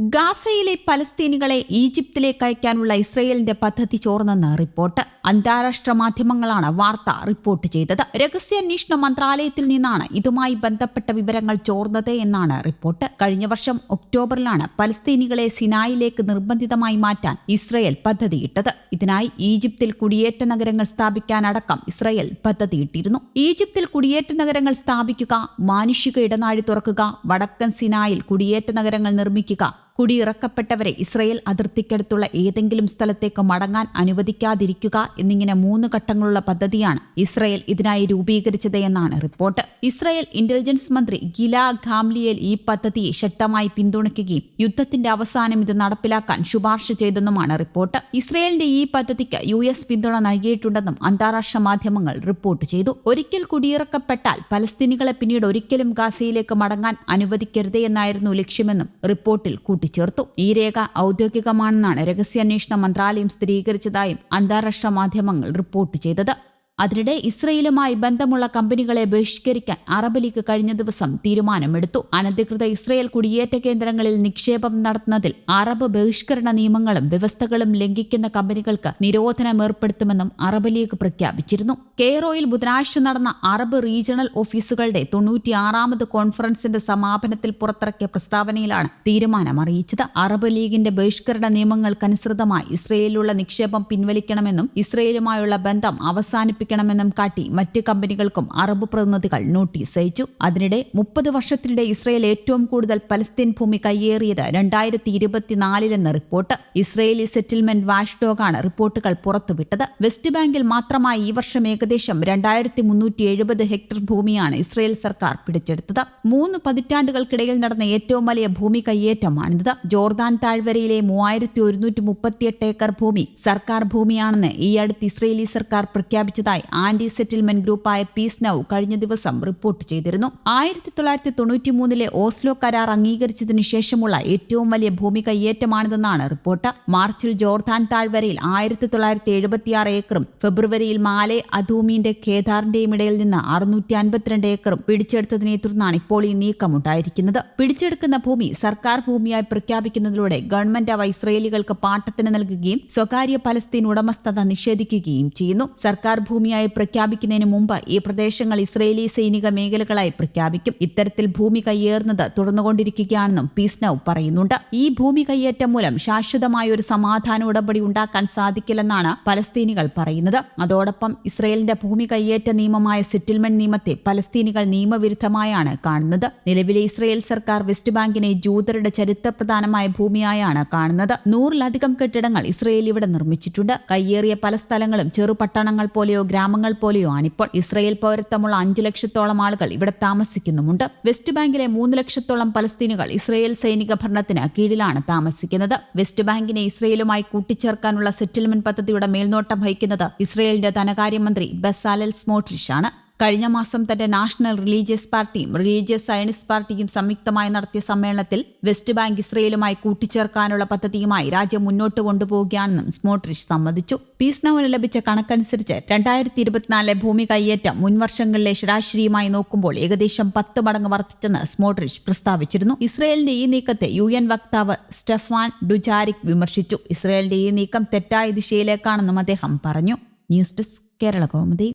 ഗാസയിലെ പലസ്തീനികളെ ഈജിപ്തിലേക്ക് അയക്കാനുള്ള ഇസ്രയേലിന്റെ പദ്ധതി ചോർന്നെന്ന് റിപ്പോർട്ട്. അന്താരാഷ്ട്ര മാധ്യമങ്ങളാണ് വാർത്ത റിപ്പോർട്ട് ചെയ്തത്. രഹസ്യാന്വേഷണ മന്ത്രാലയത്തിൽ നിന്നാണ് ഇതുമായി ബന്ധപ്പെട്ട വിവരങ്ങൾ ചോർന്നത് എന്നാണ് റിപ്പോർട്ട്. കഴിഞ്ഞ വർഷം ഒക്ടോബറിലാണ് പലസ്തീനികളെ സിനായിലേക്ക് നിർബന്ധിതമായി മാറ്റാൻ ഇസ്രയേൽ പദ്ധതിയിട്ടത്. ഇതിനായി ഈജിപ്തിൽ കുടിയേറ്റ നഗരങ്ങൾ സ്ഥാപിക്കാനടക്കം ഇസ്രയേൽ പദ്ധതിയിട്ടിരുന്നു. ഈജിപ്തിൽ കുടിയേറ്റ നഗരങ്ങൾ സ്ഥാപിക്കുക മാനുഷിക ഇടനാഴി തുറക്കുക വടക്കൻ സിനായിൽ കുടിയേറ്റ നഗരങ്ങൾ നിർമ്മിക്കുക കുടിയിറക്കപ്പെട്ടവരെ ഇസ്രയേൽ അതിർത്തിക്കടുത്തുള്ള ഏതെങ്കിലും സ്ഥലത്തേക്ക് മടങ്ങാൻ അനുവദിക്കാതിരിക്കുക എന്നിങ്ങനെ മൂന്ന് ഘട്ടങ്ങളുള്ള പദ്ധതിയാണ് ഇസ്രയേൽ ഇതിനായി രൂപീകരിച്ചത് എന്നാണ് റിപ്പോർട്ട്. ഇസ്രയേൽ ഇന്റലിജൻസ് മന്ത്രി ഗില ഖാംലിയേൽ ഈ പദ്ധതിയെ ശക്തമായി പിന്തുണയ്ക്കുകയും യുദ്ധത്തിന്റെ അവസാനം ഇത് നടപ്പിലാക്കാൻ ശുപാർശ ചെയ്തെന്നുമാണ് റിപ്പോർട്ട്. ഇസ്രയേലിന്റെ ഈ പദ്ധതിക്ക് യു എസ് പിന്തുണ നൽകിയിട്ടുണ്ടെന്നും അന്താരാഷ്ട്ര മാധ്യമങ്ങൾ റിപ്പോർട്ട് ചെയ്തു. ഒരിക്കൽ കുടിയിറക്കപ്പെട്ടാൽ പലസ്തീനികളെ പിന്നീട് ഒരിക്കലും ഗാസയിലേക്ക് മടങ്ങാൻ അനുവദിക്കരുതേ എന്നായിരുന്നു ലക്ഷ്യമെന്നും റിപ്പോർട്ടിൽ കൂട്ടിച്ചേർത്തു ഈ രേഖ ഔദ്യോഗികമാണെന്നാണ് രഹസ്യാന്വേഷണ മന്ത്രാലയം സ്ഥിരീകരിച്ചതായും അന്താരാഷ്ട്ര മാധ്യമങ്ങൾ റിപ്പോർട്ട് ചെയ്തത്. അതിനിടെ ഇസ്രയേലുമായി ബന്ധമുള്ള കമ്പനികളെ ബഹിഷ്കരിക്കാൻ അറബ് ലീഗ് കഴിഞ്ഞ ദിവസം തീരുമാനമെടുത്തു. അനധികൃത ഇസ്രയേൽ കുടിയേറ്റ കേന്ദ്രങ്ങളിൽ നിക്ഷേപം നടത്തുന്നതിൽ അറബ് ബഹിഷ്കരണ നിയമങ്ങളും വ്യവസ്ഥകളും ലംഘിക്കുന്ന കമ്പനികൾക്ക് നിരോധനം ഏർപ്പെടുത്തുമെന്നും അറബ് ലീഗ് പ്രഖ്യാപിച്ചിരുന്നു. കെയ്റോയിൽ ബുധനാഴ്ച നടന്ന അറബ് റീജിയണൽ ഓഫീസുകളുടെ തൊണ്ണൂറ്റിയാറാമത് കോൺഫറൻസിന്റെ സമാപനത്തിൽ പുറത്തിറക്കിയ പ്രസ്താവനയിലാണ് തീരുമാനം അറിയിച്ചത് അറബ് ലീഗിന്റെ ബഹിഷ്കരണ നിയമങ്ങൾക്കനുസൃതമായി ഇസ്രയേലിലുള്ള നിക്ഷേപം പിൻവലിക്കണമെന്നും ഇസ്രയേലുമായുള്ള ബന്ധം അവസാനിപ്പിക്കണം ഉപയോഗിക്കണമെന്നും കാട്ടി മറ്റ് കമ്പനികൾക്കും അറബ് പ്രതിനിധികൾ നോട്ടീസ് അയച്ചു. അതിനിടെ മുപ്പത് വർഷത്തിനിടെ ഇസ്രയേൽ ഏറ്റവും കൂടുതൽ പലസ്തീൻ ഭൂമി കയ്യേറിയത് രണ്ടായിരത്തി ഇരുപത്തിനാലിലെന്ന് റിപ്പോർട്ട്. ഇസ്രയേലി സെറ്റിൽമെന്റ് വാഷ്ഡോഗാണ് റിപ്പോർട്ടുകൾ പുറത്തുവിട്ടത്. വെസ്റ്റ് ബാങ്കിൽ മാത്രമായി ഈ വർഷം ഏകദേശം രണ്ടായിരത്തി മുന്നൂറ്റി എഴുപത് ഹെക്ടർ ഭൂമിയാണ് ഇസ്രയേൽ സർക്കാർ പിടിച്ചെടുത്തത്. മൂന്ന് പതിറ്റാണ്ടുകൾക്കിടയിൽ നടന്ന ഏറ്റവും വലിയ ഭൂമി കയ്യേറ്റമാണിത്. ജോർദാൻ താഴ്വരയിലെ മൂവായിരത്തി ഒരുന്നൂറ്റി മുപ്പത്തിയെട്ട് ഏക്കർ ഭൂമി സർക്കാർ ഭൂമിയാണെന്ന് ഈ അടുത്ത് ഇസ്രയേലി സർക്കാർ പ്രഖ്യാപിച്ചതായി ആന്റി സെറ്റിൽമെന്റ് ഗ്രൂപ്പായ പീസ് നൌ കഴിഞ്ഞ ദിവസം റിപ്പോർട്ട് ചെയ്തിരുന്നു. ആയിരത്തി തൊള്ളായിരത്തി തൊണ്ണൂറ്റി മൂന്നിലെ ഓസ്ലോ കരാർ അംഗീകരിച്ചതിനു ശേഷമുള്ള ഏറ്റവും വലിയ ഭൂമി കയ്യേറ്റമാണിതെന്നാണ് റിപ്പോർട്ട്. മാർച്ചിൽ ജോർദാൻ താഴ്വരയിൽ ആയിരത്തി തൊള്ളായിരത്തി എഴുപത്തിയാറ് ഏക്കറും ഫെബ്രുവരിയിൽ മാലെ അധൂമിന്റെ ഖേദാറിന്റെയും ഇടയിൽ നിന്ന് അറുന്നൂറ്റി അൻപത്തിരണ്ട് ഏക്കറും പിടിച്ചെടുത്തതിനെ തുടർന്നാണ് ഇപ്പോൾ ഈ നീക്കമുണ്ടായിരിക്കുന്നത്. പിടിച്ചെടുക്കുന്ന ഭൂമി സർക്കാർ ഭൂമിയായി പ്രഖ്യാപിക്കുന്നതിലൂടെ ഗവൺമെന്റ് അവ ഇസ്രയേലികൾക്ക് പാട്ടത്തിന് നൽകുകയും സ്വകാര്യ പലസ്തീൻ ഉടമസ്ഥത നിഷേധിക്കുകയും ചെയ്യുന്നു. സർക്കാർ ഭൂമിയായി പ്രഖ്യാപിക്കുന്നതിന് മുമ്പ് ഈ പ്രദേശങ്ങൾ ഇസ്രയേലി സൈനിക മേഖലകളായി പ്രഖ്യാപിക്കും. ഇത്തരത്തിൽ ഭൂമി കയ്യേറുന്നത് തുടർന്നുകൊണ്ടിരിക്കുകയാണെന്നും പീസ് നൌ പറയുന്നുണ്ട്. ഈ ഭൂമി കയ്യേറ്റം മൂലം ശാശ്വതമായ ഒരു സമാധാന ഉടമ്പടി ഉണ്ടാക്കാൻ സാധിക്കില്ലെന്നാണ് പലസ്തീനികൾ പറയുന്നത്. അതോടൊപ്പം ഇസ്രയേലിന്റെ ഭൂമി കയ്യേറ്റ നിയമമായ സെറ്റിൽമെന്റ് നിയമത്തെ പലസ്തീനികൾ നിയമവിരുദ്ധമായാണ് കാണുന്നത്. നിലവിലെ ഇസ്രയേൽ സർക്കാർ വെസ്റ്റ് ബാങ്കിനെ ജൂതരുടെ ചരിത്രപ്രധാനമായ ഭൂമിയായാണ് കാണുന്നത്. നൂറിലധികം കെട്ടിടങ്ങൾ ഇസ്രയേൽ ഇവിടെ നിർമ്മിച്ചിട്ടുണ്ട്. കയ്യേറിയ പല സ്ഥലങ്ങളും ചെറുപട്ടണങ്ങൾ പോലെയോ ഗ്രാമങ്ങൾ പോലെയോ ആണിപ്പോൾ ഇസ്രയേൽ പൗരത്വമുള്ള അഞ്ചു ലക്ഷത്തോളം ആളുകൾ ഇവിടെ താമസിക്കുന്നുമുണ്ട്. വെസ്റ്റ് ബാങ്കിലെ മൂന്ന് ലക്ഷത്തോളം പലസ്തീനുകൾ ഇസ്രയേൽ സൈനിക ഭരണത്തിന് കീഴിലാണ് താമസിക്കുന്നത്. വെസ്റ്റ് ബാങ്കിനെ ഇസ്രയേലുമായി കൂട്ടിച്ചേർക്കാനുള്ള സെറ്റിൽമെന്റ് പദ്ധതിയുടെ മേൽനോട്ടം വഹിക്കുന്നത് ഇസ്രയേലിന്റെ ധനകാര്യമന്ത്രി ബസാലൽ സ്മോട്രിഷ് ആണ്. കഴിഞ്ഞ മാസം തന്റെ നാഷണൽ റിലീജിയസ് പാർട്ടിയും റിലീജിയസ് സയൻസ് പാർട്ടിയും സംയുക്തമായി നടത്തിയ സമ്മേളനത്തിൽ വെസ്റ്റ് ബാങ്ക് ഇസ്രയേലുമായി കൂട്ടിച്ചേർക്കാനുള്ള പദ്ധതിയുമായി രാജ്യം മുന്നോട്ട് കൊണ്ടുപോവുകയാണെന്നും സ്മോട്രിഷ് സമ്മതിച്ചു. പീസ് നൌവിന് ലഭിച്ച കണക്കനുസരിച്ച് രണ്ടായിരത്തി ഇരുപത്തിനാലിലെ ഭൂമി കൈയേറ്റം മുൻവർഷങ്ങളിലെ ശരാശരിയുമായി നോക്കുമ്പോൾ ഏകദേശം പത്ത് മടങ്ങ് വർദ്ധിച്ചെന്ന് സ്മോട്രിഷ് പ്രസ്താവിച്ചിരുന്നു. ഇസ്രയേലിന്റെ ഈ നീക്കത്തെ യു എൻ വക്താവ് സ്റ്റെഫാൻ ഡുജാരിക് വിമർശിച്ചു. ഇസ്രയേലിന്റെ ഈ നീക്കം തെറ്റായ ദിശയിലേക്കാണെന്നും അദ്ദേഹം പറഞ്ഞു. News desk Kerala Kaumudi.